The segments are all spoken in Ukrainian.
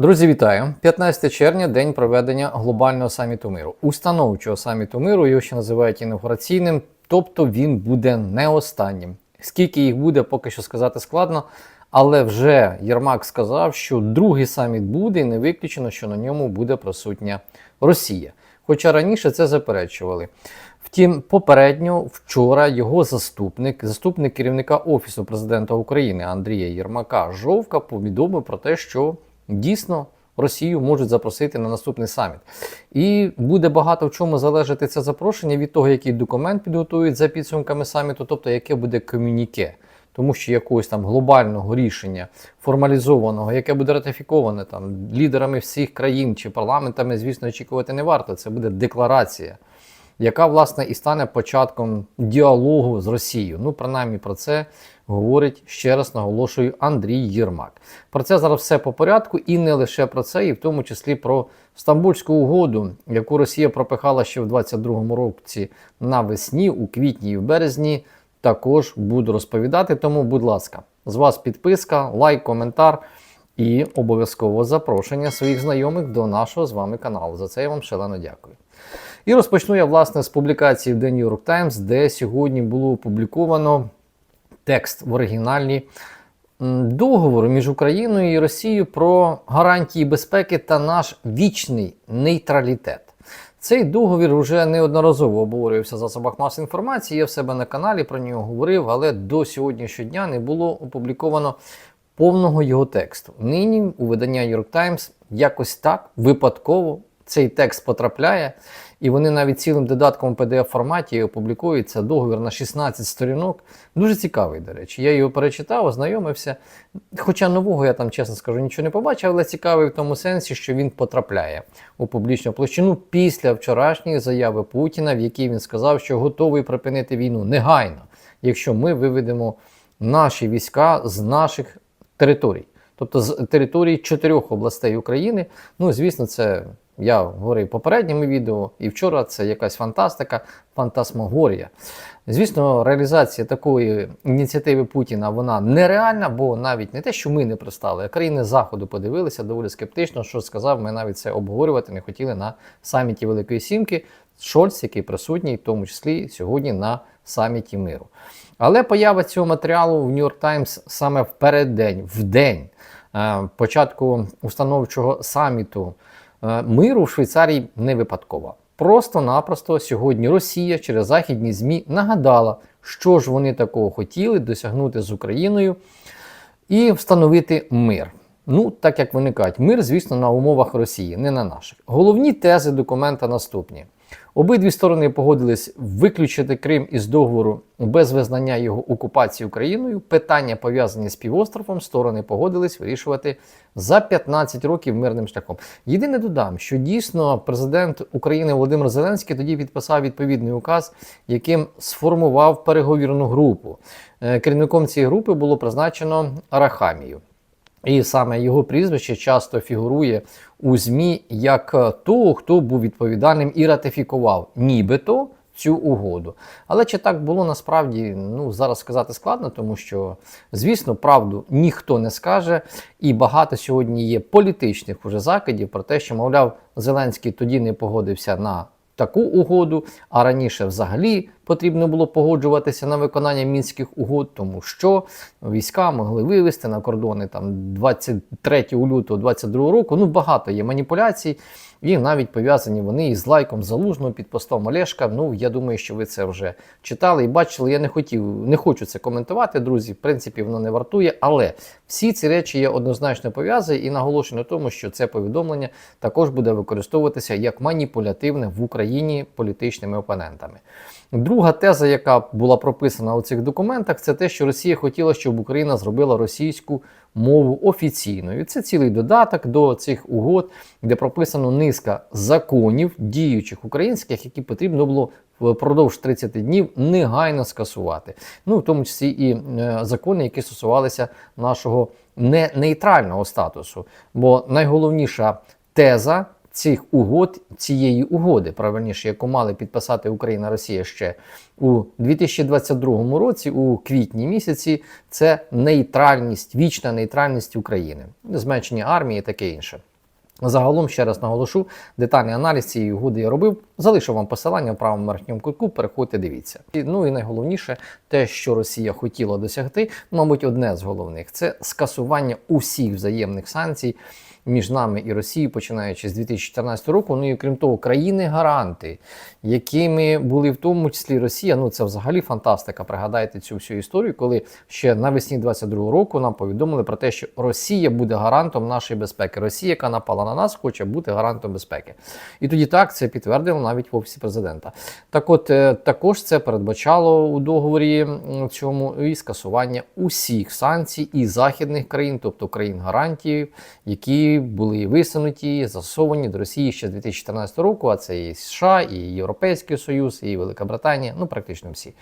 Друзі, вітаю! 15 червня день проведення глобального саміту миру, установчого саміту миру. Його ще називають інаугураційним, тобто він буде не останнім. Скільки їх буде, поки що сказати складно. Але вже Єрмак сказав, що другий саміт буде, і не виключено, що на ньому буде присутня Росія. Хоча раніше це заперечували. Втім, попередньо вчора його заступник, заступник керівника Офісу президента України Андрія Єрмака Жовка повідомив про те, що дійсно Росію можуть запросити на наступний саміт. І буде багато в чому залежати це запрошення від того, який документ підготують за підсумками саміту, тобто яке буде комюніке. Тому що якогось там глобального рішення формалізованого, яке буде ратифіковане там лідерами всіх країн чи парламентами, звісно, очікувати не варто. Це буде декларація, яка власне і стане початком діалогу з Росією. Ну, принаймні про це говорить ще раз наголошую Андрій Єрмак. Про це зараз все по порядку, і не лише про це, і в тому числі про Стамбульську угоду, яку Росія пропихала ще в 22-му році навесні, у квітні і в березні. Також буду розповідати. Тому, будь ласка, з вас підписка, лайк, коментар і обов'язково запрошення своїх знайомих до нашого з вами каналу. За це я вам шалено дякую. І розпочну я власне з публікації в The New York Times, де сьогодні було опубліковано текст в оригіналі м, договору між Україною і Росією про гарантії безпеки та наш вічний нейтралітет. Цей договір вже неодноразово обговорювався в засобах масової інформації. Я в себе на каналі про нього говорив, але до сьогоднішнього дня не було опубліковано повного його тексту. Нині у видання New York Times якось так випадково цей текст потрапляє, і вони навіть цілим додатком в pdf форматі опублікують це договір на 16 сторінок. Дуже цікавий, до речі. Я його перечитав, ознайомився. Хоча нового я там, чесно скажу, нічого не побачив, але цікавий в тому сенсі, що він потрапляє у публічну площину після вчорашньої заяви Путіна, в якій він сказав, що готовий припинити війну негайно, якщо ми виведемо наші війська з наших територій. Тобто з території чотирьох областей України. Ну, звісно, це я говорив в попередньому відео, і вчора це якась фантастика, фантасмагорія. Звісно, реалізація такої ініціативи Путіна вона нереальна, бо навіть не те, що ми не пристали, а країни Заходу подивилися доволі скептично, що сказав, ми навіть це обговорювати не хотіли на саміті Великої Сімки. Шольц, який присутній, в тому числі сьогодні на саміті миру. Але поява цього матеріалу в York Times саме в переддень, в день е, початку установчого саміту миру в Швейцарії не випадкова. Просто-напросто сьогодні Росія через західні ЗМІ нагадала, що ж вони такого хотіли досягнути з Україною і встановити мир. Ну, так як виникають мир, звісно, на умовах Росії, не на наших. Головні тези документа наступні. Обидві сторони погодились виключити Крим із договору без визнання його окупації Україною. Питання, пов'язані з півостровом, сторони погодились вирішувати за 15 років мирним шляхом. Єдине додам, що дійсно президент України Володимир Зеленський тоді підписав відповідний указ, яким сформував переговірну групу. Е, Керівником цієї групи було призначено Арахамію. І саме його прізвище часто фігурує у ЗМІ як того, хто був відповідальним і ратифікував нібито цю угоду. Але чи так було насправді, ну зараз сказати складно, тому що, звісно, правду ніхто не скаже, і багато сьогодні є політичних уже закидів про те, що, мовляв, Зеленський тоді не погодився на таку угоду, а раніше взагалі потрібно було погоджуватися на виконання мінських угод, тому що війська могли вивести на кордони там 23 лютого 22 року. Ну багато є маніпуляцій, і навіть пов'язані вони із лайком залужного під постом Олешка. Ну я думаю, що ви це вже читали і бачили. Я не хотів, не хочу це коментувати, друзі. В принципі, воно не вартує, але всі ці речі є однозначно пов'язані і наголошую на тому, що це повідомлення також буде використовуватися як маніпулятивне в Україні політичними опонентами. Друга теза, яка була прописана у цих документах, це те, що Росія хотіла, щоб Україна зробила російську мову офіційною. Це цілий додаток до цих угод, де прописано низка законів, діючих українських, які потрібно було впродовж 30 днів негайно скасувати. Ну, в тому числі і е, закони, які стосувалися нашого не нейтрального статусу. Бо найголовніша теза цих угод, цієї угоди, правильніше, яку мали підписати Україна Росія ще у 2022 році, у квітні місяці, це нейтральність, вічна нейтральність України, зменшення армії таке інше. Загалом, ще раз наголошу, детальний аналіз цієї угоди я робив. Залишу вам посилання в правому верхньому кутку, переходьте, дивіться. Ну і найголовніше, те, що Росія хотіла досягти, мабуть, одне з головних це скасування усіх взаємних санкцій між нами і Росією, починаючи з 2014 року. Ну і крім того, країни-гаранти, якими були в тому числі Росія. Ну це взагалі фантастика. Пригадайте цю всю історію, коли ще навесні 22 року нам повідомили про те, що Росія буде гарантом нашої безпеки. Росія, яка напала на нас, хоче бути гарантом безпеки. І тоді так це підтвердили навіть в офісі президента. Так, от е, також це передбачало у договорі цьому і скасування усіх санкцій і західних країн, тобто країн гарантів, які були висунуті, засовані до Росії ще з 2014 року. А це і США, і Європейський Союз, і Велика Британія, ну практично всі.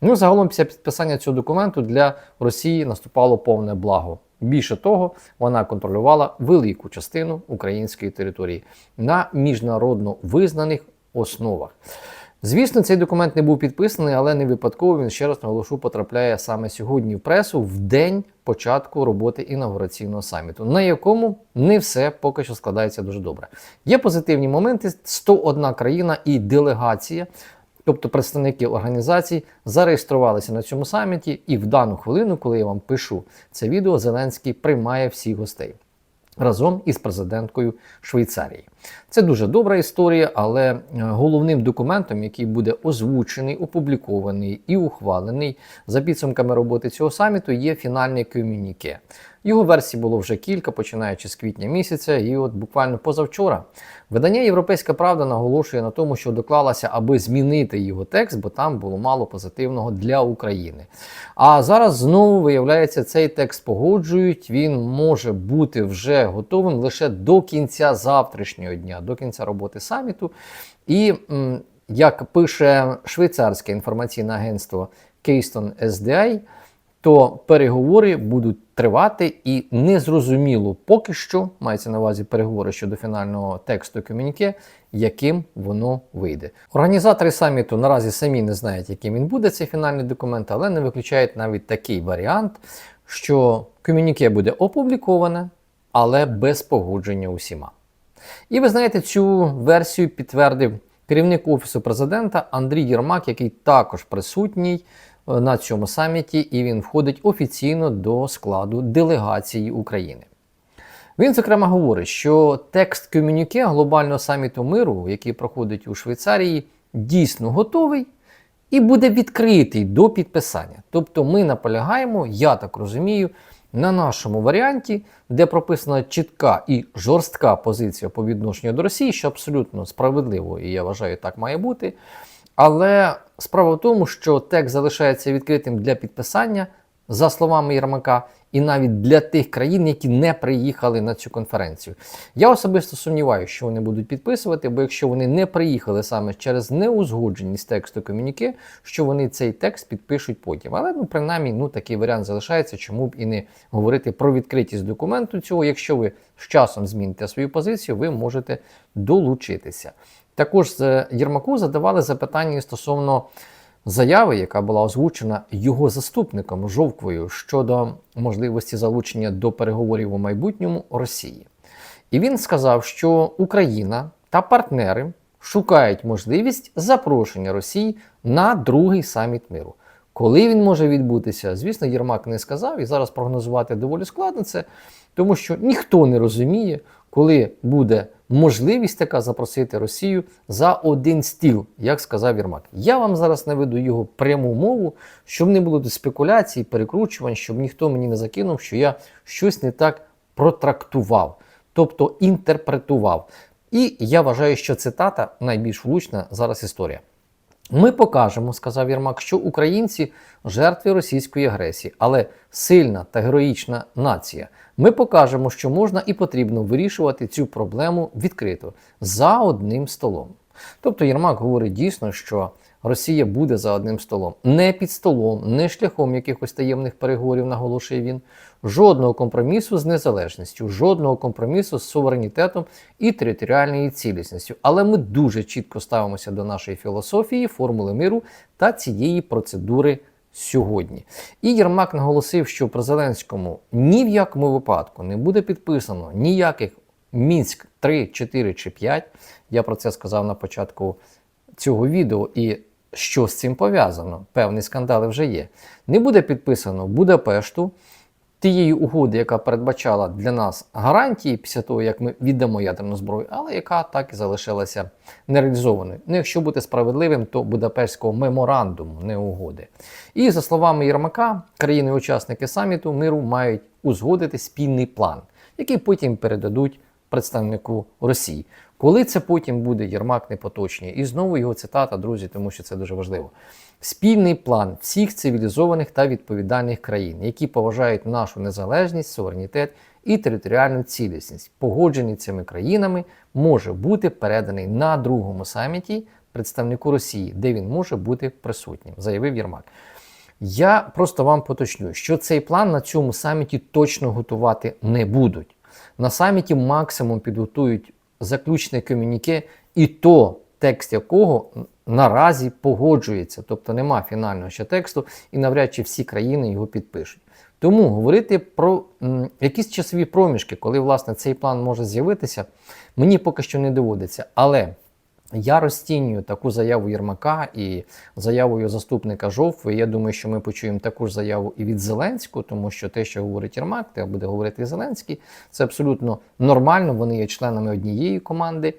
Ну загалом після підписання цього документу для Росії наступало повне благо. Більше того, вона контролювала велику частину української території на міжнародно визнаних основах. Звісно, цей документ не був підписаний, але не випадково він ще раз наголошу потрапляє саме сьогодні в пресу в день початку роботи інаугураційного саміту, на якому не все поки що складається дуже добре. Є позитивні моменти: 101 країна і делегація. Тобто представники організацій зареєструвалися на цьому саміті, і в дану хвилину, коли я вам пишу це відео, Зеленський приймає всіх гостей разом із президенткою Швейцарії. Це дуже добра історія, але е, головним документом, який буде озвучений, опублікований і ухвалений за підсумками роботи цього саміту, є фінальний комюніке. Його версій було вже кілька, починаючи з квітня місяця, і от буквально позавчора видання Європейська Правда наголошує на тому, що доклалася, аби змінити його текст, бо там було мало позитивного для України. А зараз знову виявляється, цей текст погоджують. Він може бути вже готовим лише до кінця завтрашнього дня, до кінця роботи саміту. І як пише швейцарське інформаційне агентство Keystone SDI, то переговори будуть тривати і незрозуміло поки що мається на увазі переговори щодо фінального тексту комюніке, яким воно вийде. Організатори саміту наразі самі не знають, яким він буде цей фінальний документ, але не виключають навіть такий варіант, що комюніке буде опубліковане, але без погодження усіма. І ви знаєте, цю версію підтвердив керівник офісу президента Андрій Єрмак, який також присутній на цьому саміті, і він входить офіційно до складу делегації України. Він, зокрема, говорить, що текст комюніке глобального саміту миру, який проходить у Швейцарії, дійсно готовий і буде відкритий до підписання. Тобто ми наполягаємо, я так розумію, на нашому варіанті, де прописана чітка і жорстка позиція по відношенню до Росії, що абсолютно справедливо, і я вважаю, так має бути. Але справа в тому, що текст залишається відкритим для підписання, за словами Єрмака, і навіть для тих країн, які не приїхали на цю конференцію. Я особисто сумніваюся, що вони будуть підписувати, бо якщо вони не приїхали саме через неузгодженість тексту комюніке, що вони цей текст підпишуть потім. Але ну, принаймні, ну такий варіант залишається, чому б і не говорити про відкритість документу цього. Якщо ви з часом зміните свою позицію, ви можете долучитися. Також з Єрмаку задавали запитання стосовно заяви, яка була озвучена його заступником Жовквою щодо можливості залучення до переговорів у майбутньому Росії. І він сказав, що Україна та партнери шукають можливість запрошення Росії на другий саміт миру. Коли він може відбутися, звісно, Єрмак не сказав, і зараз прогнозувати доволі складно це, тому що ніхто не розуміє, коли буде можливість така запросити Росію за один стіл, як сказав Єрмак. Я вам зараз наведу його пряму мову, щоб не було спекуляцій, перекручувань, щоб ніхто мені не закинув, що я щось не так протрактував, тобто інтерпретував. І я вважаю, що цитата найбільш влучна зараз історія. Ми покажемо, сказав Єрмак, що українці жертви російської агресії, але сильна та героїчна нація. Ми покажемо, що можна і потрібно вирішувати цю проблему відкрито за одним столом. Тобто Єрмак говорить дійсно, що Росія буде за одним столом, не під столом, не шляхом якихось таємних переговорів, наголошує він. Жодного компромісу з незалежністю, жодного компромісу з суверенітетом і територіальною цілісністю. Але ми дуже чітко ставимося до нашої філософії, формули миру та цієї процедури сьогодні. І Єрмак наголосив, що при Зеленському ні в якому випадку не буде підписано ніяких Мінськ 3, 4 чи 5. Я про це сказав на початку цього відео. І що з цим пов'язано? Певні скандали вже є. Не буде підписано Будапешту, тієї угоди, яка передбачала для нас гарантії після того, як ми віддамо ядерну зброю, але яка так і залишилася нереалізованою. Ну, якщо бути справедливим, то Будапештського меморандуму, не угоди. І за словами Єрмака, країни-учасники саміту миру мають узгодити спільний план, який потім передадуть представнику Росії. Коли це потім буде Єрмак не поточнює. І знову його цитата, друзі, тому що це дуже важливо. Спільний план всіх цивілізованих та відповідальних країн, які поважають нашу незалежність, суверенітет і територіальну цілісність, погоджений цими країнами, може бути переданий на другому саміті представнику Росії, де він може бути присутнім, заявив Єрмак. Я просто вам поточню, що цей план на цьому саміті точно готувати не будуть. На саміті максимум підготують заключне комюніке, і то текст якого наразі погоджується, тобто нема фінального ще тексту, і навряд чи всі країни його підпишуть. Тому говорити про якісь часові проміжки, коли власне цей план може з'явитися, мені поки що не доводиться. Але я розцінюю таку заяву Єрмака і заяву його заступника Жовтви. Я думаю, що ми почуємо таку ж заяву і від Зеленського, тому що те, що говорить Єрмак, те буде говорити Зеленський. Це абсолютно нормально. Вони є членами однієї команди.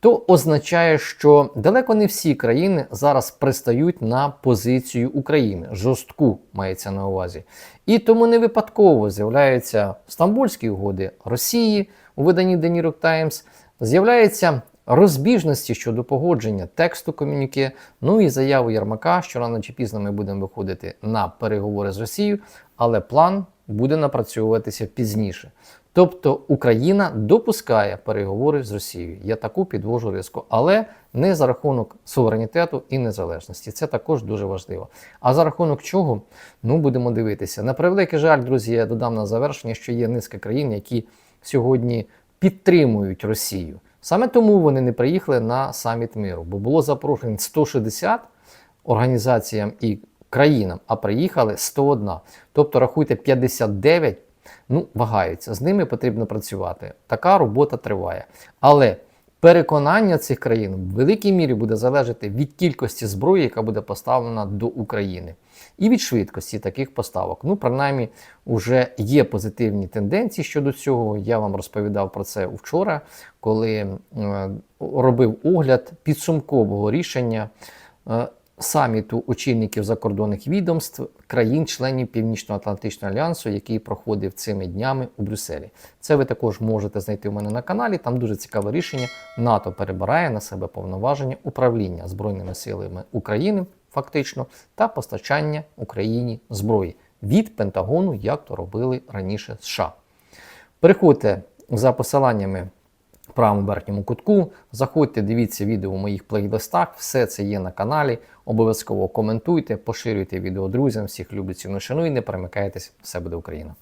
То означає, що далеко не всі країни зараз пристають на позицію України. Жорстку мається на увазі. І тому не випадково з'являються Стамбульські угоди Росії у виданні The New York Times, з'являються розбіжності щодо погодження тексту комюніке, ну і заяву Єрмака, що рано чи пізно ми будемо виходити на переговори з Росією, але план буде напрацьовуватися пізніше. Тобто Україна допускає переговори з Росією. Я таку підвожу риску, але не за рахунок суверенітету і незалежності. Це також дуже важливо. А за рахунок чого? Ну будемо дивитися. На превеликий жаль, друзі, я додам на завершення, що є низка країн, які сьогодні підтримують Росію. Sаме тому вони не приїхали на саміт миру, бо було запрошено 160 організаціям і країнам, а приїхали 101. Тобто, рахуйте, 59 ну, вагаються. З ними потрібно працювати. Така робота триває. Але переконання цих країн в великій мірі буде залежати від кількості зброї, яка буде поставлена до України, і від швидкості таких поставок. Ну, принаймні, вже є позитивні тенденції щодо цього. Я вам розповідав про це вчора, коли е, робив огляд підсумкового рішення. Саміту очільників закордонних відомств країн-членів Північно-Атлантичного альянсу, який проходив цими днями у Брюсселі. Це ви також можете знайти у мене на каналі. Там дуже цікаве рішення. НАТО перебирає на себе повноваження управління збройними силами України, фактично, та постачання Україні зброї від Пентагону, як то робили раніше США. Переходьте за посиланнями в правому верхньому кутку. Заходьте, дивіться відео в моїх плейлистах, все це є на каналі. Обов'язково коментуйте, поширюйте відео друзям, всіх люблю ціну шану і не перемикайтесь, все буде Україна.